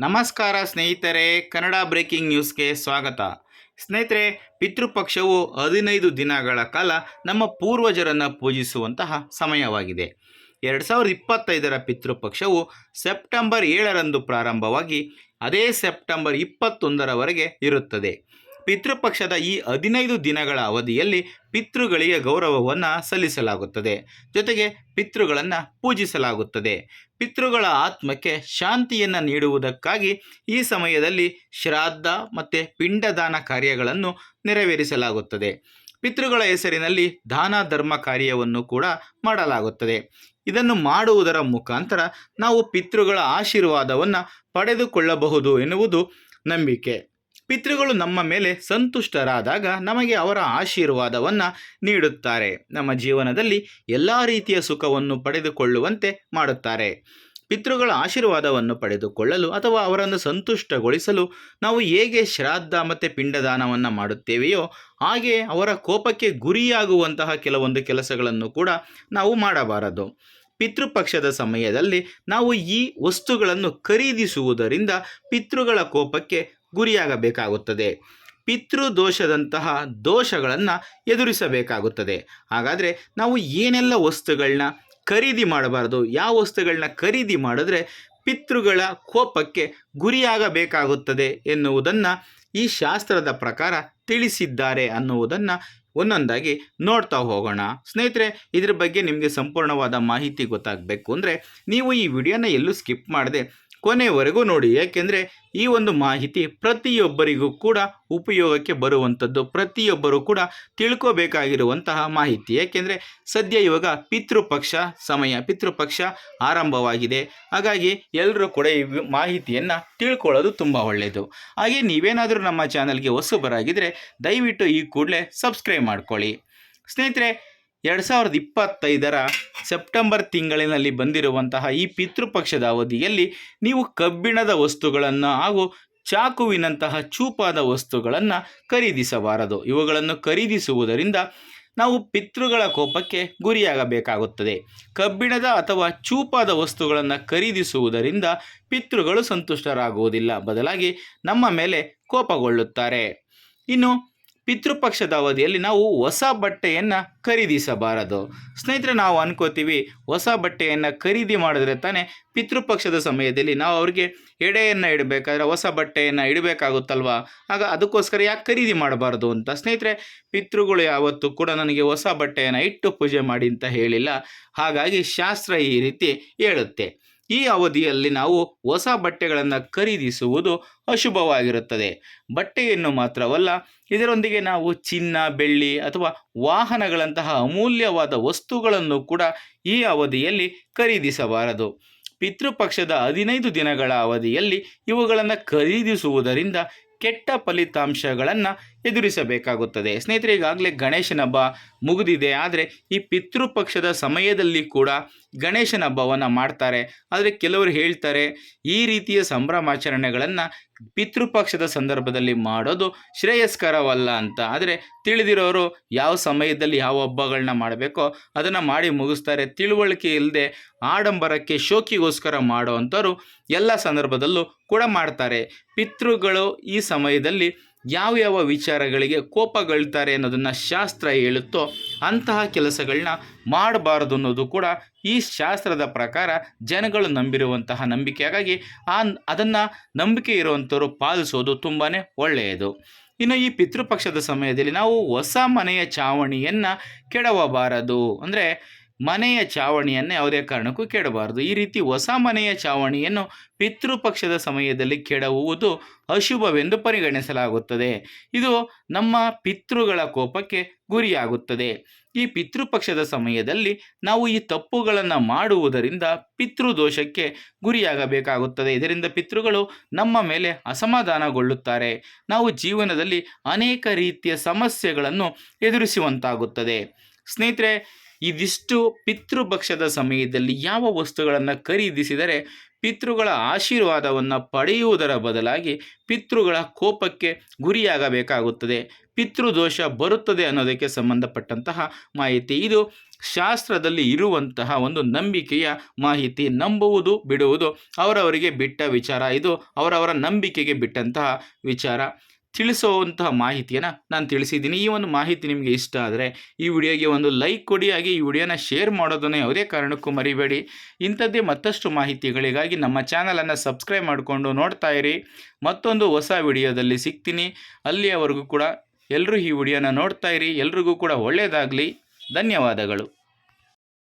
ನಮಸ್ಕಾರ ಸ್ನೇಹಿತರೆ, ಕನ್ನಡ ಬ್ರೇಕಿಂಗ್ ನ್ಯೂಸ್ಗೆ ಸ್ವಾಗತ. ಸ್ನೇಹಿತರೆ, ಪಿತೃಪಕ್ಷವು ಹದಿನೈದು ದಿನಗಳ ಕಾಲ ನಮ್ಮ ಪೂರ್ವಜರನ್ನು ಪೂಜಿಸುವಂತಹ ಸಮಯವಾಗಿದೆ. ಎರಡು ಸಾವಿರದ ಇಪ್ಪತ್ತೈದರ ಪಿತೃಪಕ್ಷವು ಸೆಪ್ಟೆಂಬರ್ ಏಳರಂದು ಪ್ರಾರಂಭವಾಗಿ, ಅದೇ ಸೆಪ್ಟೆಂಬರ್ ಇಪ್ಪತ್ತೊಂದರವರೆಗೆ ಇರುತ್ತದೆ. ಪಿತೃಪಕ್ಷದ ಈ ಹದಿನೈದು ದಿನಗಳ ಅವಧಿಯಲ್ಲಿ ಪಿತೃಗಳಿಗೆ ಗೌರವವನ್ನು ಸಲ್ಲಿಸಲಾಗುತ್ತದೆ. ಜೊತೆಗೆ ಪಿತೃಗಳನ್ನು ಪೂಜಿಸಲಾಗುತ್ತದೆ. ಪಿತೃಗಳ ಆತ್ಮಕ್ಕೆ ಶಾಂತಿಯನ್ನು ನೀಡುವುದಕ್ಕಾಗಿ ಈ ಸಮಯದಲ್ಲಿ ಶ್ರಾದ್ದ ಮತ್ತು ಪಿಂಡದಾನ ಕಾರ್ಯಗಳನ್ನು ನೆರವೇರಿಸಲಾಗುತ್ತದೆ. ಪಿತೃಗಳ ಹೆಸರಿನಲ್ಲಿ ದಾನ ಧರ್ಮ ಕಾರ್ಯವನ್ನು ಕೂಡ ಮಾಡಲಾಗುತ್ತದೆ. ಇದನ್ನು ಮಾಡುವುದರ ಮುಖಾಂತರ ನಾವು ಪಿತೃಗಳ ಆಶೀರ್ವಾದವನ್ನು ಪಡೆದುಕೊಳ್ಳಬಹುದು ಎನ್ನುವುದು ನಂಬಿಕೆ. ಪಿತೃಗಳು ನಮ್ಮ ಮೇಲೆ ಸಂತುಷ್ಟರಾದಾಗ ನಮಗೆ ಅವರ ಆಶೀರ್ವಾದವನ್ನು ನೀಡುತ್ತಾರೆ. ನಮ್ಮ ಜೀವನದಲ್ಲಿ ಎಲ್ಲ ರೀತಿಯ ಸುಖವನ್ನು ಪಡೆದುಕೊಳ್ಳುವಂತೆ ಮಾಡುತ್ತಾರೆ. ಪಿತೃಗಳ ಆಶೀರ್ವಾದವನ್ನು ಪಡೆದುಕೊಳ್ಳಲು ಅಥವಾ ಅವರನ್ನು ಸಂತುಷ್ಟಗೊಳಿಸಲು ನಾವು ಹೇಗೆ ಶ್ರಾದ್ದ ಮತ್ತು ಪಿಂಡದಾನವನ್ನು ಮಾಡುತ್ತೇವೆಯೋ ಹಾಗೆ ಅವರ ಕೋಪಕ್ಕೆ ಗುರಿಯಾಗುವಂತಹ ಕೆಲವೊಂದು ಕೆಲಸಗಳನ್ನು ಕೂಡ ನಾವು ಮಾಡಬಾರದು. ಪಿತೃಪಕ್ಷದ ಸಮಯದಲ್ಲಿ ನಾವು ಈ ವಸ್ತುಗಳನ್ನು ಖರೀದಿಸುವುದರಿಂದ ಪಿತೃಗಳ ಕೋಪಕ್ಕೆ ಗುರಿಯಾಗಬೇಕಾಗುತ್ತದೆ. ಪಿತೃದೋಷದಂತಹ ದೋಷಗಳನ್ನು ಎದುರಿಸಬೇಕಾಗುತ್ತದೆ. ಹಾಗಾದರೆ ನಾವು ಏನೆಲ್ಲ ವಸ್ತುಗಳನ್ನ ಖರೀದಿ ಮಾಡಬಾರದು, ಯಾವ ವಸ್ತುಗಳನ್ನ ಖರೀದಿ ಮಾಡಿದ್ರೆ ಪಿತೃಗಳ ಕೋಪಕ್ಕೆ ಗುರಿಯಾಗಬೇಕಾಗುತ್ತದೆ ಎನ್ನುವುದನ್ನು ಈ ಶಾಸ್ತ್ರದ ಪ್ರಕಾರ ತಿಳಿಸಿದ್ದಾರೆ ಅನ್ನುವುದನ್ನು ಒಂದೊಂದಾಗಿ ನೋಡ್ತಾ ಹೋಗೋಣ. ಸ್ನೇಹಿತರೆ, ಇದ್ರ ಬಗ್ಗೆ ನಿಮಗೆ ಸಂಪೂರ್ಣವಾದ ಮಾಹಿತಿ ಗೊತ್ತಾಗಬೇಕು ಅಂದರೆ, ನೀವು ಈ ವಿಡಿಯೋನ ಎಲ್ಲೂ ಸ್ಕಿಪ್ ಮಾಡದೆ ಕೊನೆವರೆಗೂ ನೋಡಿ. ಯಾಕೆಂದರೆ, ಈ ಒಂದು ಮಾಹಿತಿ ಪ್ರತಿಯೊಬ್ಬರಿಗೂ ಕೂಡ ಉಪಯೋಗಕ್ಕೆ ಬರುವಂಥದ್ದು. ಪ್ರತಿಯೊಬ್ಬರೂ ಕೂಡ ತಿಳ್ಕೋಬೇಕಾಗಿರುವಂತಹ ಮಾಹಿತಿ. ಏಕೆಂದರೆ ಸದ್ಯ ಇವಾಗ ಪಿತೃಪಕ್ಷ ಸಮಯ, ಪಿತೃಪಕ್ಷ ಆರಂಭವಾಗಿದೆ. ಹಾಗಾಗಿ ಎಲ್ಲರೂ ಕೂಡ ಈ ಮಾಹಿತಿಯನ್ನು ತಿಳ್ಕೊಳ್ಳೋದು ತುಂಬ ಒಳ್ಳೆಯದು ಹಾಗೆ ನೀವೇನಾದರೂ ನಮ್ಮ ಚಾನಲ್ಗೆ ಹೊಸಬರಾಗಿದ್ದರೆ ದಯವಿಟ್ಟು ಈ ಕೂಡಲೇ ಸಬ್ಸ್ಕ್ರೈಬ್ ಮಾಡ್ಕೊಳ್ಳಿ. ಸ್ನೇಹಿತರೆ, ಎರಡು ಸಾವಿರದ ಇಪ್ಪತ್ತೈದರ ಸೆಪ್ಟೆಂಬರ್ ತಿಂಗಳಿನಲ್ಲಿ ಬಂದಿರುವಂತಹ ಈ ಪಿತೃಪಕ್ಷದ ಅವಧಿಯಲ್ಲಿ ನೀವು ಕಬ್ಬಿಣದ ವಸ್ತುಗಳನ್ನು ಹಾಗೂ ಚಾಕುವಿನಂತಹ ಚೂಪಾದ ವಸ್ತುಗಳನ್ನು ಖರೀದಿಸಬಾರದು. ಇವುಗಳನ್ನು ಖರೀದಿಸುವುದರಿಂದ ನಾವು ಪಿತೃಗಳ ಕೋಪಕ್ಕೆ ಗುರಿಯಾಗಬೇಕಾಗುತ್ತದೆ. ಕಬ್ಬಿಣದ ಅಥವಾ ಚೂಪಾದ ವಸ್ತುಗಳನ್ನು ಖರೀದಿಸುವುದರಿಂದ ಪಿತೃಗಳು ಸಂತುಷ್ಟರಾಗುವುದಿಲ್ಲ. ಬದಲಾಗಿ ನಮ್ಮ ಮೇಲೆ ಕೋಪಗೊಳ್ಳುತ್ತಾರೆ. ಇನ್ನು ಪಿತೃಪಕ್ಷದ ಅವಧಿಯಲ್ಲಿ ನಾವು ಹೊಸ ಬಟ್ಟೆಯನ್ನು ಖರೀದಿಸಬಾರದು. ಸ್ನೇಹಿತರೆ, ನಾವು ಅನ್ಕೋತೀವಿ, ಹೊಸ ಬಟ್ಟೆಯನ್ನು ಖರೀದಿ ಮಾಡಿದ್ರೆ ತಾನೇ ಪಿತೃಪಕ್ಷದ ಸಮಯದಲ್ಲಿ ನಾವು ಅವ್ರಿಗೆ ಎಡೆಯನ್ನು ಇಡಬೇಕಾದ್ರೆ ಹೊಸ ಬಟ್ಟೆಯನ್ನು ಇಡಬೇಕಾಗುತ್ತಲ್ವಾ? ಆಗ ಅದಕ್ಕೋಸ್ಕರ ಯಾಕೆ ಖರೀದಿ ಮಾಡಬಾರ್ದು ಅಂತ. ಸ್ನೇಹಿತರೆ, ಪಿತೃಗಳು ಯಾವತ್ತೂ ಕೂಡ ನನಗೆ ಹೊಸ ಬಟ್ಟೆಯನ್ನು ಇಟ್ಟು ಪೂಜೆ ಮಾಡಿ ಅಂತ ಹೇಳಿಲ್ಲ. ಹಾಗಾಗಿ ಶಾಸ್ತ್ರ ಈ ರೀತಿ ಹೇಳುತ್ತೆ. ಈ ಅವಧಿಯಲ್ಲಿ ನಾವು ಹೊಸ ಬಟ್ಟೆಗಳನ್ನು ಖರೀದಿಸುವುದು ಅಶುಭವಾಗಿರುತ್ತದೆ. ಬಟ್ಟೆಯನ್ನು ಮಾತ್ರವಲ್ಲ, ಇದರೊಂದಿಗೆ ನಾವು ಚಿನ್ನ, ಬೆಳ್ಳಿ ಅಥವಾ ವಾಹನಗಳಂತಹ ಅಮೂಲ್ಯವಾದ ವಸ್ತುಗಳನ್ನು ಕೂಡ ಈ ಅವಧಿಯಲ್ಲಿ ಖರೀದಿಸಬಾರದು. ಪಿತೃಪಕ್ಷದ ಹದಿನೈದು ದಿನಗಳ ಅವಧಿಯಲ್ಲಿ ಇವುಗಳನ್ನು ಖರೀದಿಸುವುದರಿಂದ ಕೆಟ್ಟ ಫಲಿತಾಂಶಗಳನ್ನು ಎದುರಿಸಬೇಕಾಗುತ್ತದೆ. ಸ್ನೇಹಿತರೆ, ಈಗಾಗಲೇ ಗಣೇಶನ ಹಬ್ಬ ಮುಗಿದಿದೆ. ಆದರೆ ಈ ಪಿತೃಪಕ್ಷದ ಸಮಯದಲ್ಲಿ ಕೂಡ ಗಣೇಶನ ಹಬ್ಬವನ್ನು ಮಾಡ್ತಾರೆ. ಆದರೆ ಕೆಲವರು ಹೇಳ್ತಾರೆ, ಈ ರೀತಿಯ ಸಂಭ್ರಮಾಚರಣೆಗಳನ್ನು ಪಿತೃಪಕ್ಷದ ಸಂದರ್ಭದಲ್ಲಿ ಮಾಡೋದು ಶ್ರೇಯಸ್ಕರವಲ್ಲ ಅಂತ. ಆದರೆ ತಿಳಿದಿರೋರು ಯಾವ ಸಮಯದಲ್ಲಿ ಯಾವ ಹಬ್ಬಗಳನ್ನ ಮಾಡಬೇಕೋ ಅದನ್ನು ಮಾಡಿ ಮುಗಿಸ್ತಾರೆ. ತಿಳುವಳಿಕೆ ಇಲ್ಲದೆ ಆಡಂಬರಕ್ಕೆ ಶೋಕಿಗೋಸ್ಕರ ಮಾಡೋವಂಥವ್ರು ಎಲ್ಲ ಸಂದರ್ಭದಲ್ಲೂ ಕೂಡ ಮಾಡ್ತಾರೆ. ಪಿತೃಗಳು ಈ ಸಮಯದಲ್ಲಿ ಯಾವ ಯಾವ ವಿಚಾರಗಳಿಗೆ ಕೋಪಗಳ್ತಾರೆ ಅನ್ನೋದನ್ನು ಶಾಸ್ತ್ರ ಹೇಳುತ್ತೋ ಅಂತಹ ಕೆಲಸಗಳನ್ನ ಮಾಡಬಾರದು ಅನ್ನೋದು ಕೂಡ ಈ ಶಾಸ್ತ್ರದ ಪ್ರಕಾರ ಜನಗಳು ನಂಬಿರುವಂತಹ ನಂಬಿಕೆ. ಹಾಗಾಗಿ ಆ ಅದನ್ನು ನಂಬಿಕೆ ಇರುವಂಥವರು ಪಾಲಿಸೋದು ತುಂಬಾ ಒಳ್ಳೆಯದು. ಇನ್ನು ಈ ಪಿತೃಪಕ್ಷದ ಸಮಯದಲ್ಲಿ ನಾವು ಹೊಸ ಮನೆಯ ಚಾವಣಿಯನ್ನು ಕೆಡವಬಾರದು. ಅಂದರೆ ಮನೆಯ ಚಾವಣಿಯನ್ನು ಯಾವುದೇ ಕಾರಣಕ್ಕೂ ಕೆಡಬಾರದು. ಈ ರೀತಿ ಹೊಸ ಮನೆಯ ಚಾವಣಿಯನ್ನು ಪಿತೃಪಕ್ಷದ ಸಮಯದಲ್ಲಿ ಕೆಡವುವುದು ಅಶುಭವೆಂದು ಪರಿಗಣಿಸಲಾಗುತ್ತದೆ. ಇದು ನಮ್ಮ ಪಿತೃಗಳ ಕೋಪಕ್ಕೆ ಗುರಿಯಾಗುತ್ತದೆ. ಈ ಪಿತೃಪಕ್ಷದ ಸಮಯದಲ್ಲಿ ನಾವು ಈ ತಪ್ಪುಗಳನ್ನು ಮಾಡುವುದರಿಂದ ಪಿತೃದೋಷಕ್ಕೆ ಗುರಿಯಾಗಬೇಕಾಗುತ್ತದೆ. ಇದರಿಂದ ಪಿತೃಗಳು ನಮ್ಮ ಮೇಲೆ ಅಸಮಾಧಾನಗೊಳ್ಳುತ್ತಾರೆ. ನಾವು ಜೀವನದಲ್ಲಿ ಅನೇಕ ರೀತಿಯ ಸಮಸ್ಯೆಗಳನ್ನು ಎದುರಿಸುವಂತಾಗುತ್ತದೆ. ಸ್ನೇಹಿತರೆ ಇದಿಷ್ಟು ಪಿತೃಪಕ್ಷದ ಸಮಯದಲ್ಲಿ ಯಾವ ವಸ್ತುಗಳನ್ನು ಖರೀದಿಸಿದರೆ ಪಿತೃಗಳ ಆಶೀರ್ವಾದವನ್ನು ಪಡೆಯುವುದರ ಬದಲಾಗಿ ಪಿತೃಗಳ ಕೋಪಕ್ಕೆ ಗುರಿಯಾಗಬೇಕಾಗುತ್ತದೆ. ಪಿತೃದೋಷ ಬರುತ್ತದೆ ಅನ್ನೋದಕ್ಕೆ ಸಂಬಂಧಪಟ್ಟಂತಹ ಮಾಹಿತಿ ಇದು. ಶಾಸ್ತ್ರದಲ್ಲಿ ಇರುವಂತಹ ಒಂದು ನಂಬಿಕೆಯ ಮಾಹಿತಿ. ನಂಬುವುದು, ಬಿಡುವುದು ಅವರವರಿಗೆ ಬಿಟ್ಟ ವಿಚಾರ. ಇದು ಅವರವರ ನಂಬಿಕೆಗೆ ಬಿಟ್ಟಂತಹ ವಿಚಾರ. ತಿಳಿಸುವಂತಹ ಮಾಹಿತಿಯನ್ನು ನಾನು ತಿಳಿಸಿದ್ದೀನಿ. ಈ ಒಂದು ಮಾಹಿತಿ ನಿಮಗೆ ಇಷ್ಟ ಆದರೆ ಈ ವಿಡಿಯೋಗೆ ಒಂದು ಲೈಕ್ ಕೊಡಿ, ಹಾಗೆ ಈ ವಿಡಿಯೋನ ಶೇರ್ ಮಾಡೋದನ್ನು ಯಾವುದೇ ಕಾರಣಕ್ಕೂ ಮರಿಬೇಡಿ. ಇಂಥದ್ದೇ ಮತ್ತಷ್ಟು ಮಾಹಿತಿಗಳಿಗಾಗಿ ನಮ್ಮ ಚಾನಲನ್ನು ಸಬ್ಸ್ಕ್ರೈಬ್ ಮಾಡಿಕೊಂಡು ನೋಡ್ತಾ ಇರಿ. ಮತ್ತೊಂದು ಹೊಸ ವಿಡಿಯೋದಲ್ಲಿ ಸಿಗ್ತೀನಿ. ಅಲ್ಲಿಯವರೆಗೂ ಕೂಡ ಎಲ್ಲರೂ ಈ ವಿಡಿಯೋನ ನೋಡ್ತಾ ಇರಿ. ಎಲ್ರಿಗೂ ಕೂಡ ಒಳ್ಳೆಯದಾಗಲಿ ಧನ್ಯವಾದಗಳು.